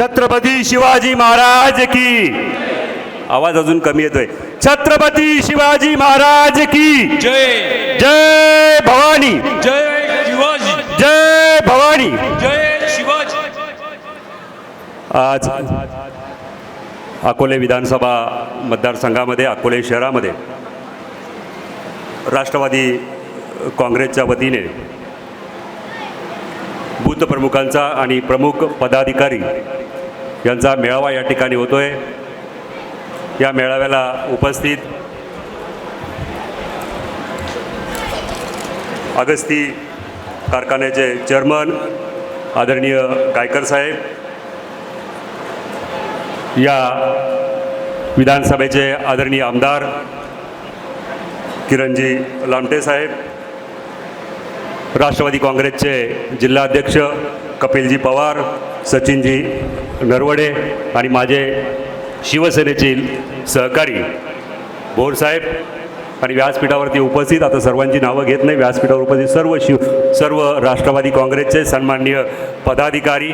छत्रपती शिवाजी महाराज की. आवाज अजून कमी येतोय. छत्रपती शिवाजी महाराज की. जय. जय भवानी. जय शिवाजी. जय भवानी. जय शिवाजी. आज अकोले विधानसभा मतदारसंघामध्ये अकोले शहरामध्ये राष्ट्रवादी काँग्रेसच्या वतीने बूथ प्रमुखांचा आणि प्रमुख पदाधिकारी यांचा मेळावा या ठिकाणी होतोय. या मेळाव्याला उपस्थित अगस्ती कारखान्याचे चेअरमन आदरणीय गायकर साहेब या विधानसभेचे आदरणीय आमदार किरणजी लामटे साहेब राष्ट्रवादी काँग्रेसचे जिल्हाध्यक्ष कपिलजी पवार सचिनजी नरवडे आणि माझे शिवसेनेचे सहकारी भोरसाहेब आणि व्यासपीठावरती उपस्थित आता सर्वांची नावं घेत नाही व्यासपीठावर उपस्थित सर्व शिव सर्व राष्ट्रवादी काँग्रेसचे सन्माननीय पदाधिकारी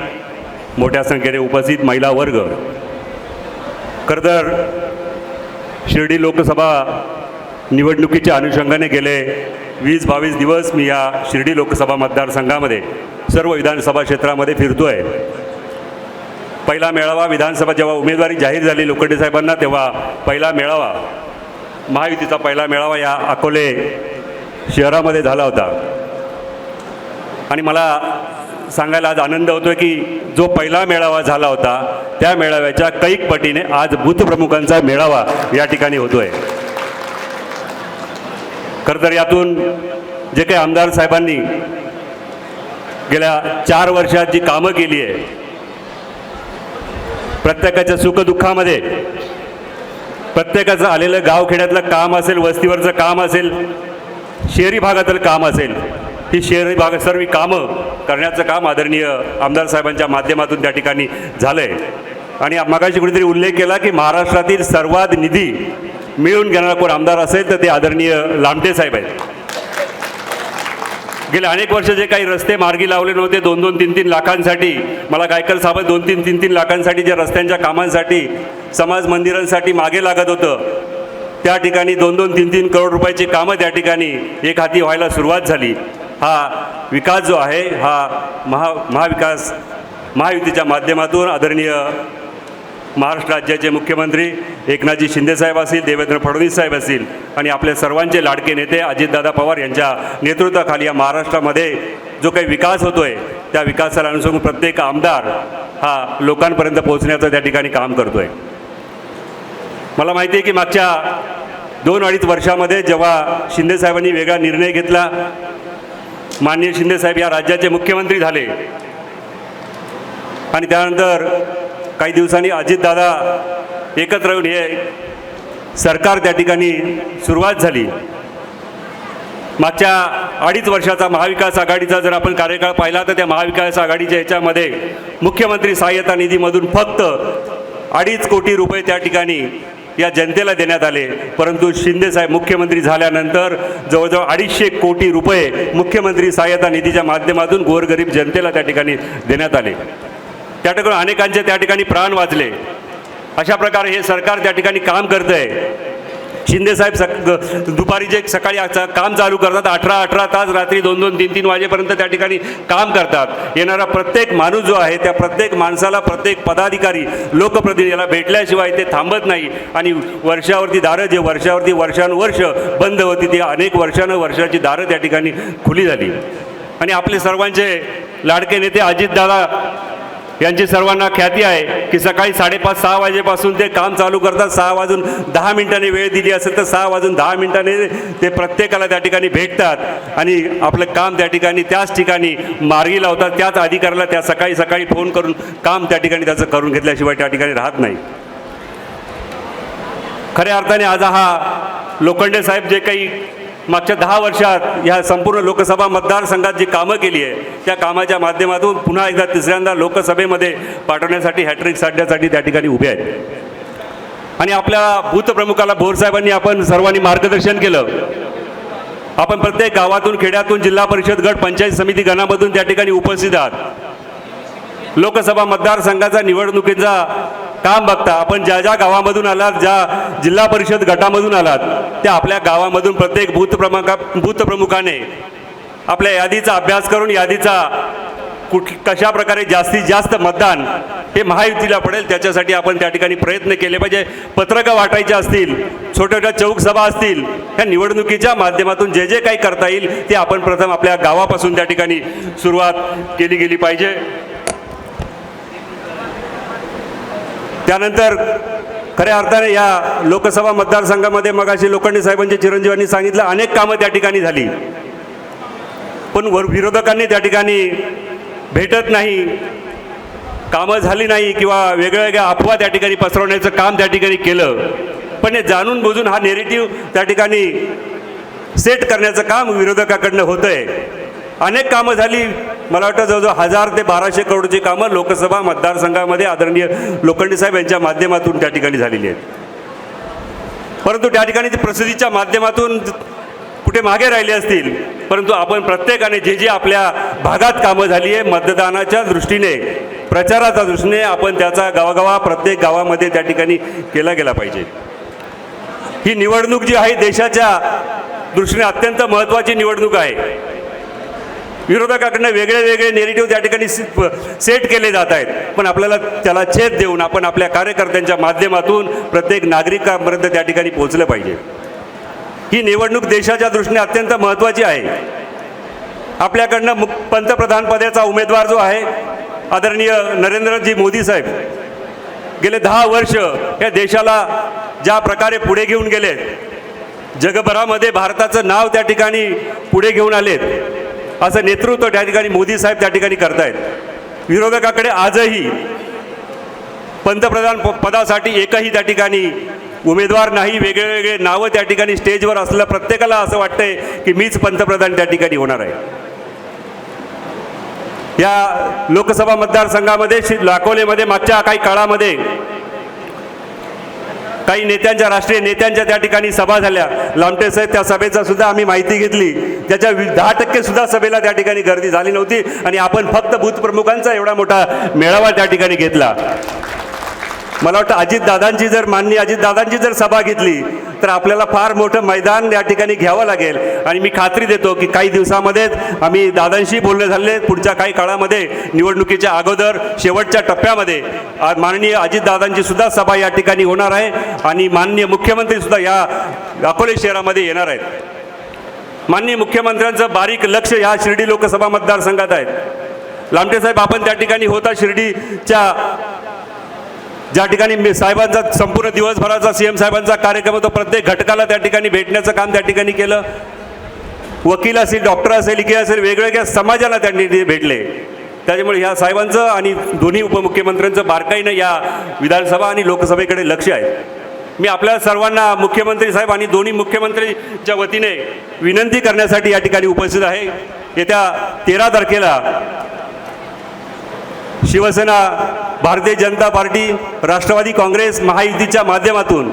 मोठ्या संख्येने उपस्थित महिला वर्ग. खरं तर शिर्डी लोकसभा निवडणुकीच्या अनुषंगाने गेले वीस बावीस दिवस मी या शिर्डी लोकसभा मतदारसंघामध्ये सर्व विधानसभा क्षेत्रामध्ये फिरतो आहे पहिला मेळावा विधानसभा जेव्हा उमेदवारी जाहीर झाली लोखंडे साहेबांना तेव्हा पहिला मेळावा महायुतीचा पहिला मेळावा या अकोले शहरामध्ये झाला होता. आणि मला सांगायला आज आनंद होतोय की जो पहिला मेळावा झाला होता त्या मेळाव्याच्या कैक पटीने आज बूथप्रमुखांचा मेळावा या ठिकाणी होतो आहे खरं तर यातून जे काही आमदार साहेबांनी गेल्या चार वर्षात जी कामं केली आहे प्रत्येकाच्या सुखदुःखामध्ये प्रत्येकाचं आलेलं गावखेड्यातलं काम असेल वस्तीवरचं काम असेल शहरी भागातलं काम असेल ही शहरी भाग सर्व कामं करण्याचं काम आदरणीय आमदार साहेबांच्या माध्यमातून त्या ठिकाणी झालं आहे आणि मगाशी कुठेतरी उल्लेख केला की महाराष्ट्रातील सर्वात निधी मिळून घेणारा कोण आमदार असेल तर ते आदरणीय लामटे साहेब आहेत. गेले अनेक वर्ष जे काही रस्ते मार्गी लावले नव्हते दोन दोन तीन तीन लाखांसाठी मला गायकर साहेब दोन तीन तीन तीन लाखांसाठी जे रस्त्यांच्या कामांसाठी समाज मंदिरांसाठी मागे लागत होतं त्या ठिकाणी दोन दोन तीन तीन करोड रुपयाची कामं त्या ठिकाणी एक हाती व्हायला सुरुवात झाली. हा विकास जो आहे हा महा महाविकास महायुतीच्या माध्यमातून आदरणीय महाराष्ट्र राज्याचे मुख्यमंत्री एकनाथजी शिंदेसाहेब असतील देवेंद्र फडणवीस साहेब असतील आणि आपल्या सर्वांचे लाडके नेते अजितदादा पवार यांच्या नेतृत्वाखाली या महाराष्ट्रामध्ये जो काही विकास होतो आहे त्या विकासाला अनुसरून प्रत्येक आमदार हा लोकांपर्यंत पोहोचण्याचं त्या ठिकाणी काम करतो आहे मला माहिती आहे की मागच्या दोन अडीच वर्षामध्ये जेव्हा शिंदेसाहेबांनी वेगळा निर्णय घेतला माननीय शिंदेसाहेब या राज्याचे मुख्यमंत्री झाले आणि त्यानंतर काही दिवसांनी अजितदादा एकत्र येऊन हे सरकार त्या ठिकाणी सुरुवात झाली. मागच्या अडीच वर्षाचा महाविकास आघाडीचा जर आपण कार्यकाळ पाहिला तर त्या महाविकास आघाडीच्या याच्यामध्ये मुख्यमंत्री सहाय्यता निधीमधून फक्त अडीच कोटी रुपये त्या ठिकाणी या जनतेला देण्यात आले. परंतु शिंदेसाहेब मुख्यमंत्री झाल्यानंतर जवळजवळ अडीचशे कोटी रुपये मुख्यमंत्री सहाय्यता निधीच्या माध्यमातून गोरगरीब जनतेला त्या ठिकाणी देण्यात आले. त्या ठिकाणी अनेकांचे त्या ठिकाणी प्राण वाचले. अशा प्रकारे हे सरकार त्या ठिकाणी काम करतं आहे शिंदेसाहेब सक दुपारी जे सकाळी काम चालू करतात अठरा अठरा तास रात्री दोन दोन तीन तीन वाजेपर्यंत त्या ठिकाणी काम करतात. येणारा प्रत्येक माणूस जो आहे त्या प्रत्येक माणसाला प्रत्येक पदाधिकारी लोकप्रतिनिधीला भेटल्याशिवाय ते थांबत नाही. आणि वर्षावरती दारं जे वर्षावरती वर्षानुवर्ष बंद होती ती अनेक वर्षानं वर्षाची दारं त्या ठिकाणी खुली झाली. आणि आपले सर्वांचे लाडके नेते अजितदादा यांची सर्वांना ख्याती आहे की सकाळी साडेपाच सहा वाजेपासून ते काम चालू करतात. सहा वाजून दहा मिनिटांनी वेळ दिली असेल तर सहा वाजून दहा मिनिटांनी ते प्रत्येकाला त्या ठिकाणी भेटतात. आणि आपलं काम त्या ठिकाणी त्याच ठिकाणी मार्गी लावतात. त्याच अधिकाऱ्याला त्या सकाळी सकाळी फोन करून काम त्या ठिकाणी त्याचं करून घेतल्याशिवाय त्या ठिकाणी राहत नाही. खऱ्या अर्थाने आज हा लोखंडे साहेब जे काही मागच्या दहा वर्षात ह्या संपूर्ण लोकसभा मतदारसंघात जी कामं केली आहे त्या कामाच्या माध्यमातून पुन्हा एकदा तिसऱ्यांदा लोकसभेमध्ये पाठवण्यासाठी हॅट्रिक साधण्यासाठी त्या ठिकाणी उभे आहेत. आणि आपल्या बूथप्रमुखाला भोरसाहेबांनी आपण सर्वांनी मार्गदर्शन केलं. आपण प्रत्येक गावातून खेड्यातून जिल्हा परिषद गट पंचायत समिती गणामधून त्या ठिकाणी उपस्थित आहात. लोकसभा मतदारसंघाचा निवडणुकीचा काम बघता आपण ज्या ज्या गावामधून आलात ज्या जिल्हा परिषद गटामधून आलात त्या आपल्या गावामधून प्रत्येक बूथ प्रमुखा बूथ प्रमुखाने आपल्या यादीचा अभ्यास करून यादीचा कुठ कशा प्रकारे जास्तीत जास्त मतदान हे महायुतीला पडेल त्याच्यासाठी आपण त्या ठिकाणी प्रयत्न केले पाहिजे. पत्रकं वाटायचे असतील छोट्या छोट्या चौक सभा असतील ह्या निवडणुकीच्या माध्यमातून जे जे काही करता येईल ते आपण प्रथम आपल्या गावापासून त्या ठिकाणी सुरुवात केली गेली पाहिजे. त्यानंतर खऱ्या अर्थाने या लोकसभा मतदारसंघामध्ये मगाशी लोखंडे साहेबांच्या चिरंजीवांनी सांगितलं अनेक कामं त्या ठिकाणी झाली. पण वर विरोधकांनी त्या ठिकाणी भेटत नाही कामं झाली नाही किंवा वेगळ्या वेगळ्या अफवा त्या ठिकाणी पसरवण्याचं काम त्या ठिकाणी केलं. पण हे जाणून बुजून हा नेरेटिव्ह त्या ठिकाणी सेट करण्याचं काम विरोधकाकडनं होतं आहे अनेक कामं झाली. मला वाटतं जवळजवळ हजार ते बाराशे करोडची कामं लोकसभा मतदारसंघामध्ये आदरणीय लोखंडे साहेब यांच्या माध्यमातून त्या ठिकाणी झालेली आहेत. परंतु त्या ठिकाणी ती प्रसिद्धीच्या माध्यमातून कुठे मागे राहिले असतील परंतु आपण प्रत्येकाने जे जे आपल्या भागात कामं झाली आहे मतदानाच्या दृष्टीने प्रचाराच्या दृष्टीने आपण त्याचा गावागावा प्रत्येक गावामध्ये त्या ठिकाणी केला गेला पाहिजे. ही निवडणूक जी आहे देशाच्या दृष्टीने अत्यंत महत्त्वाची निवडणूक आहे. विरोधकाकडनं वेगळे वेगळे नेरेटिव्ह त्या ठिकाणी सेट केले जात आहेत. पण आपल्याला त्याला छेद देऊन आपण आपल्या कार्यकर्त्यांच्या माध्यमातून प्रत्येक नागरिकांपर्यंत त्या ठिकाणी पोहोचलं पाहिजे. ही निवडणूक देशाच्या दृष्टीने अत्यंत महत्त्वाची आहे. आपल्याकडनं मु पंतप्रधान पदाचा उमेदवार जो आहे आदरणीय नरेंद्रजी मोदी साहेब गेले दहा वर्ष या देशाला ज्या प्रकारे पुढे घेऊन गेले जगभरामध्ये भारताचं नाव त्या ठिकाणी पुढे घेऊन आलेत असं नेतृत्व त्या ठिकाणी मोदी साहेब त्या ठिकाणी करतायत. विरोधकाकडे आजही पंतप्रधान प- पदासाठी एकही त्या ठिकाणी उमेदवार नाही वेगळे वेगळे नावं त्या ठिकाणी स्टेजवर असलं प्रत्येकाला असं वाटतंय की मीच पंतप्रधान त्या ठिकाणी होणार आहे. या लोकसभा मतदारसंघामध्ये शि- लाकोलेमध्ये मागच्या काही काळामध्ये काही नेत्यांच्या राष्ट्रीय नेत्यांच्या त्या ठिकाणी सभा झाल्या. लामटे साहेब त्या सभेचा सुद्धा आम्ही माहिती घेतली. त्याच्या दहा टक्के सुद्धा सभेला त्या ठिकाणी गर्दी झाली नव्हती आणि आपण फक्त बूथ प्रमुखांचा एवढा मोठा मेळावा त्या ठिकाणी घेतला. मला वाटतं अजितदादांची जर माननीय अजितदादांची जर सभा घेतली तर आपल्याला फार मोठं मैदान या ठिकाणी घ्यावं लागेल. आणि मी खात्री देतो की काही दिवसामध्येच आम्ही दादांशी बोलणे झाले. पुढच्या काही काळामध्ये निवडणुकीच्या अगोदर शेवटच्या टप्प्यामध्ये माननीय अजितदादांची सुद्धा सभा या ठिकाणी होणार आहे. आणि माननीय मुख्यमंत्री सुद्धा या अकोले शहरामध्ये येणार आहेत. माननीय मुख्यमंत्र्यांचं बारीक लक्ष ह्या शिर्डी लोकसभा मतदारसंघात आहेत लामटे साहेब आपण त्या ठिकाणी होता शिर्डीच्या ज्या ठिकाणी मी साहेबांचा संपूर्ण दिवसभराचा सी एम साहेबांचा कार्यक्रम होतो प्रत्येक घटकाला त्या ठिकाणी भेटण्याचं काम त्या ठिकाणी केलं. वकील असेल डॉक्टर असेल की असेल वेगवेगळ्या समाजाला त्यांनी ते भेटले. त्याच्यामुळे ह्या साहेबांचं आणि दोन्ही उपमुख्यमंत्र्यांचं बारकाईनं या विधानसभा आणि लोकसभेकडे लक्ष आहे. मी आपल्या सर्वांना मुख्यमंत्री साहेब आणि दोन्ही मुख्यमंत्रीच्या वतीने विनंती करण्यासाठी या ठिकाणी उपस्थित आहे. येत्या तेरा तारखेला शिवसेना भारतीय जनता पार्टी राष्ट्रवादी काँग्रेस महायुतीच्या माध्यमातून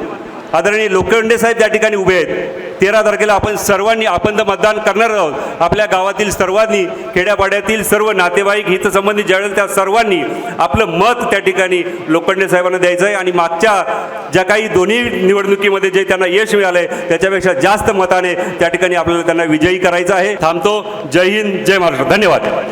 आदरणीय लोखंडे साहेब त्या ठिकाणी उभे आहेत तेरा तारखेला आपण सर्वांनी आपण तर मतदान करणार आहोत. आपल्या गावातील सर्वांनी खेड्यापाड्यातील सर्व नातेवाईक हितसंबंधी ज्यावेळेस त्या सर्वांनी आपलं मत त्या ठिकाणी लोखंडे साहेबांना द्यायचं आहे. आणि मागच्या ज्या काही दोन्ही निवडणुकीमध्ये जे त्यांना यश मिळालं आहे त्याच्यापेक्षा जास्त मताने त्या ठिकाणी आपल्याला त्यांना विजयी करायचं आहे. थांबतो. जय हिंद जय महाराष्ट्र. धन्यवाद.